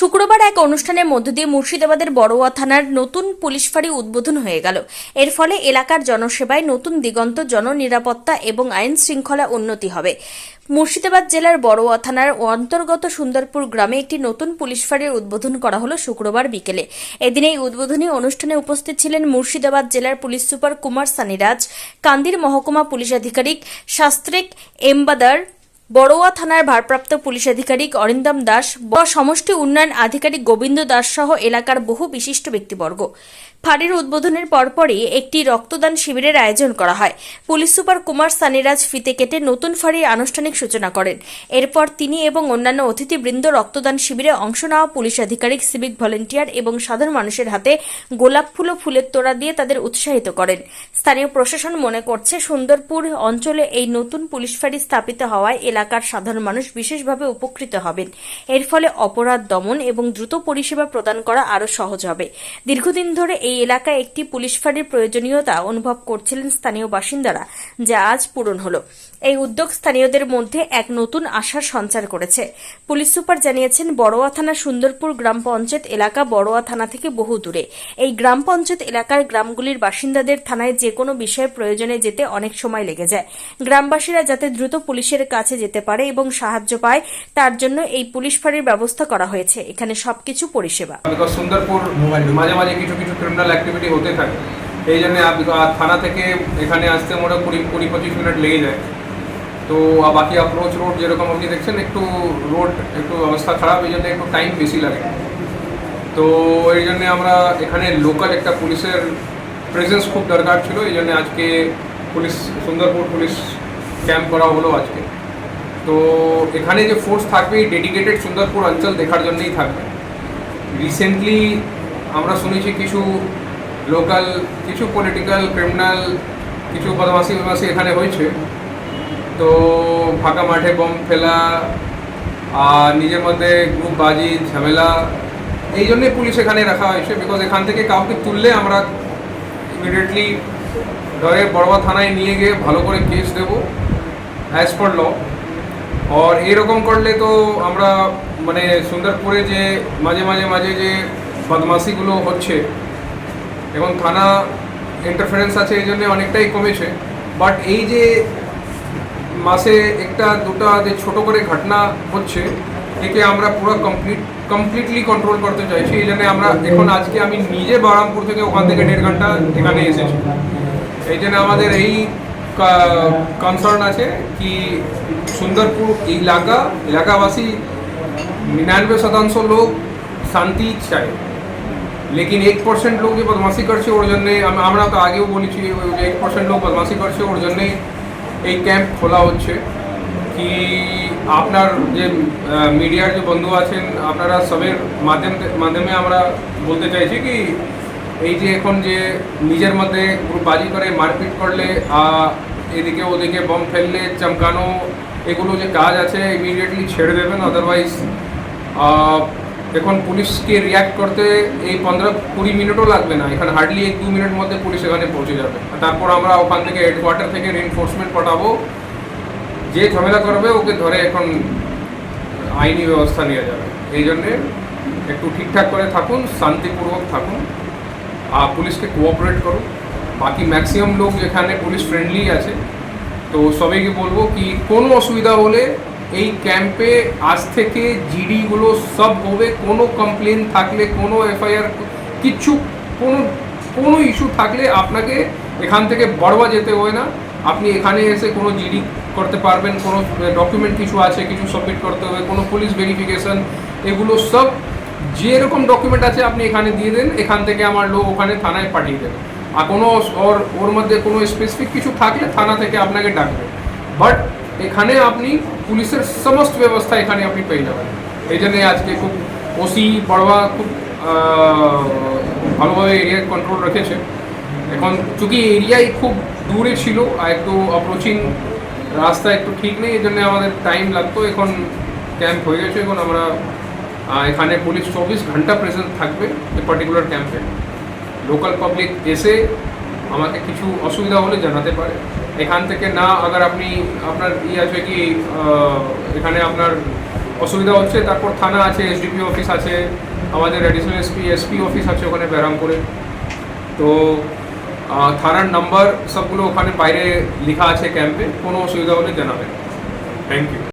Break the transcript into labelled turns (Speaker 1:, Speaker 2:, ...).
Speaker 1: শুক্রবার এক অনুষ্ঠানের মধ্য দিয়ে মুর্শিদাবাদের বড়োয়া থানার নতুন পুলিশ ফাঁড়ি উদ্বোধন হয়ে গেল। এর ফলে এলাকার জনসেবায় নতুন দিগন্ত, জননিরাপত্তা এবং আইন শৃঙ্খলা উন্নতি হবে। মুর্শিদাবাদ জেলার বড়োয়া থানার অন্তর্গত সুন্দরপুর গ্রামে একটি নতুন পুলিশ ফাঁড়ির উদ্বোধন করা হলো শুক্রবার বিকেলে। এদিন এই উদ্বোধনী অনুষ্ঠানে উপস্থিত ছিলেন মুর্শিদাবাদ জেলার পুলিশ সুপার কুমার সানিরাজ, কান্দির মহকুমা পুলিশ আধিকারিক শাস্ত্রিক এমবাদার বড়োয়া থানার ভারপ্রাপ্ত পুলিশ আধিকারিক অরিন্দম দাস সমষ্টি উন্নয়ন আধিকারিক গোবিন্দ দাস সহ এলাকার বহু বিশিষ্ট ব্যক্তিবর্গ। ফাঁড়ির উদ্বোধনের পরপরই একটি রক্তদান শিবিরের আয়োজন করা হয়। পুলিশ সুপার কুমার সানিরাজ ফিতে কেটে নতুন ফাঁড়ির আনুষ্ঠানিক সূচনা করেন। এরপর তিনি এবং অন্যান্য অতিথিবৃন্দ রক্তদান শিবিরে অংশ নেওয়া পুলিশ আধিকারিক, সিভিক ভলেন্টিয়ার এবং সাধারণ মানুষের হাতে গোলাপ ফুল ও ফুলের তোড়া দিয়ে তাদের উৎসাহিত করেন। স্থানীয় প্রশাসন মনে করছে, সুন্দরপুর অঞ্চলে এই নতুন পুলিশ ফাঁড়ি স্থাপিত হওয়ায় এলাকার সাধারণ মানুষ বিশেষভাবে উপকৃত হবেন। এর ফলে অপরাধ দমন এবং দ্রুত পরিষেবা প্রদান করা আরও সহজ হবে। দীর্ঘদিন ধরে এই এলাকায় একটি পুলিশ ফাঁড়ির প্রয়োজনীয়তা অনুভব করছিলেন স্থানীয় বাসিন্দারা, যা আজ পূরণ হল। এই উদ্যোগ স্থানীয়দের মধ্যে এক নতুন আশার সঞ্চার করেছে। পুলিশ সুপার জানিয়েছেন, বড়োয়া থানা সুন্দরপুর গ্রাম পঞ্চায়েত এলাকা বড়োয়া থানা থেকে বহু দূরে। এই গ্রাম পঞ্চায়েত এলাকার গ্রামগুলির বাসিন্দাদের থানায় যে কোনো বিষয়ে প্রয়োজনে যেতে অনেক সময় লেগে যায়। গ্রামবাসীরা যাতে দ্রুত পুলিশের কাছে যেতে পারে এবং সাহায্য পায়, তার জন্য এই পুলিশ ফাঁড়ির ব্যবস্থা করা হয়েছে। এখানে সবকিছু পরিষেবা।
Speaker 2: সুন্দরপুর মাঝে মাঝে কিছু কিছু ক্রিমিনাল অ্যাক্টিভিটি হতে থাকে। এই জন্য থানা থেকে এখানে আসতে মোটা কুড়ি কুড়ি, পঁচিশ মিনিট লেগে যায়। তো বাকি অ্যাপ্রোচ রোড যেরকম আপনি দেখছেন, একটু রোড একটু অবস্থা খারাপ, এই জন্য একটু টাইম বেশি লাগে। তো, এই জন্য আমরা এখানে লোকাল একটা পুলিশের প্রেজেন্স খুব দরকার ছিল, এই জন্য আজকে পুলিশ, সুন্দরপুর পুলিশ ক্যাম্প করা হলো আজকে। তো, এখানে যে ফোর্স থাকবে ডেডিকেটেড সুন্দরপুর অঞ্চল দেখার জন্যই থাকবে। রিসেন্টলি আমরা শুনেছি কিছু লোকাল, কিছু পলিটিক্যাল ক্রিমিনাল কিছু বদমাসি বদমাসি এখানে হয়েছে। তো ফাঁকা মাঠে বম ফেলা, আর নিজের মধ্যে গ্রুপ বাজি, ঝামেলা, এই জন্যই পুলিশ এখানে রাখা হয়েছে বিকজ এখান থেকে কাউকে তুললে আমরা ইমিডিয়েটলি ধরে বড়বা থানায় নিয়ে গিয়ে ভালো করে কেস দেবো অ্যাজ পার ল আর এরকম করলে তো আমরা মানে সুন্দরপুরে যে মাঝে মাঝে মাঝে যে বদমাসিগুলো হচ্ছে। এবং থানা ইন্টারফারেন্স আছে, এই জন্যে অনেকটাই কমেছে। বাট এই যে মাসে একটা দুটা যে ছোটো করে ঘটনা হচ্ছে, একে আমরা পুরো কমপ্লিট কমপ্লিটলি কন্ট্রোল করতে চাইছি। এই জন্য আমরা এখন আজকে আমি নিজে বারামপুর থেকে ওখান থেকে দেড় ঘণ্টা এখানে এসেছি। এই জন্য আমাদের এই কনসার্ন আছে কি সুন্দরপুর এলাকা, এলাকাবাসী নিরানব্বই শতাংশ লোক শান্তি চায়। লেকিন এক পার্সেন্ট লোক যে বদমাসি করছে ওর জন্যে আম- আমরা তো আগেও বলেছি এক পার্সেন্ট লোক বদমাসি করছে ওর জন্যে এই ক্যাম্প খোলা হচ্ছে কি আপনার যে মিডিয়ার যে বন্ধু আছেন আপনারা সবের মাধ্যম মাধ্যমে আমরা বলতে চাইছি কি এই যে এখন যে নিজের মধ্যে গ্রুপবাজি করে মারপিট করলে এদিকে ওদিকে বম ফেললে চমকানো এগুলো যে কাজ আছে ইমিডিয়েটলি ছেড়ে দেবেন আদারওয়াইজ এখন পুলিশকে রিয়াক্ট করতে এই পনেরো কুড়ি মিনিটও লাগবে না। এখানে হার্ডলি এক দু মিনিট মধ্যে পুলিশ এখানে পৌঁছে যাবে। তারপর আমরা ওখান থেকে হেডকোয়ার্টার থেকে রিনফোর্সমেন্ট পাঠাবো। যে ঝামেলা করবে, ওকে ধরে এখন আইনি ব্যবস্থা নেওয়া যাবে। এই জন্যে একটু ঠিকঠাক করে থাকুন, শান্তিপূর্বক থাকুন। আর পুলিশকে কোঅপারেট করুন। বাকি ম্যাক্সিমাম লোক যেখানে পুলিশ ফ্রেন্ডলি আছে, তো সবাইকে বলব কি কোনো অসুবিধা হলে এই ক্যাম্পে আজ থেকে জিডিগুলো সব হবে। কোনো কমপ্লেন থাকলে, কোনো এফআইআর কিচ্ছু কোনো কোনো ইস্যু থাকলে আপনাকে এখান থেকে বড়বা যেতে হয় না। আপনি এখানে এসে কোনো জিডি করতে পারবেন, কোনো ডকুমেন্ট কিছু আছে, কিছু সাবমিট করতে হবে, কোনো পুলিশ ভেরিফিকেশন এগুলো সব যেরকম ডকুমেন্ট আছে আপনি এখানে দিয়ে দেন, এখান থেকে আমার লোক ওখানে থানায় পাঠিয়ে দেবে। আর কোনো ওর ওর মধ্যে কোনো স্পেসিফিক কিছু থাকলে থানা থেকে আপনাকে ডাকবে। বাট এখানে আপনি পুলিশের সমস্ত ব্যবস্থা এখানে আপনি পেয়ে যাবেন। এই জন্যে আজকে খুব ওসি বড়বা খুব ভালোভাবে এরিয়া কন্ট্রোল রেখেছে। এখন চूंकि এরিয়াই খুব দূরে ছিল, আর একটু অ্যাপ্রোচিং রাস্তা একটু ঠিক নেই, এই জন্য আমাদের টাইম লাগতো। এখন ক্যাম্প হয়ে গেছে, এখন আমরা এখানে পুলিশ চব্বিশ ঘণ্টা প্রেজেন্ট থাকবে এই পার্টিকুলার ক্যাম্পে লোকাল পাবলিক এসে আমাকে কিছু অসুবিধা হলে জানাতে পারে। এখান থেকে না আগার আপনি আপনার ই আছে কি এখানে আপনার অসুবিধা হচ্ছে, তারপর থানা আছে এসডিপি অফিস আছে, আমাদের অ্যাডিশনাল এসপি এসপি অফিস আছে ওখানে ব্যারামপুরে তো থানার নাম্বার সবগুলো ওখানে বাইরে লেখা আছে ক্যাম্পে কোনো অসুবিধা হলে জানাবেন। Thank you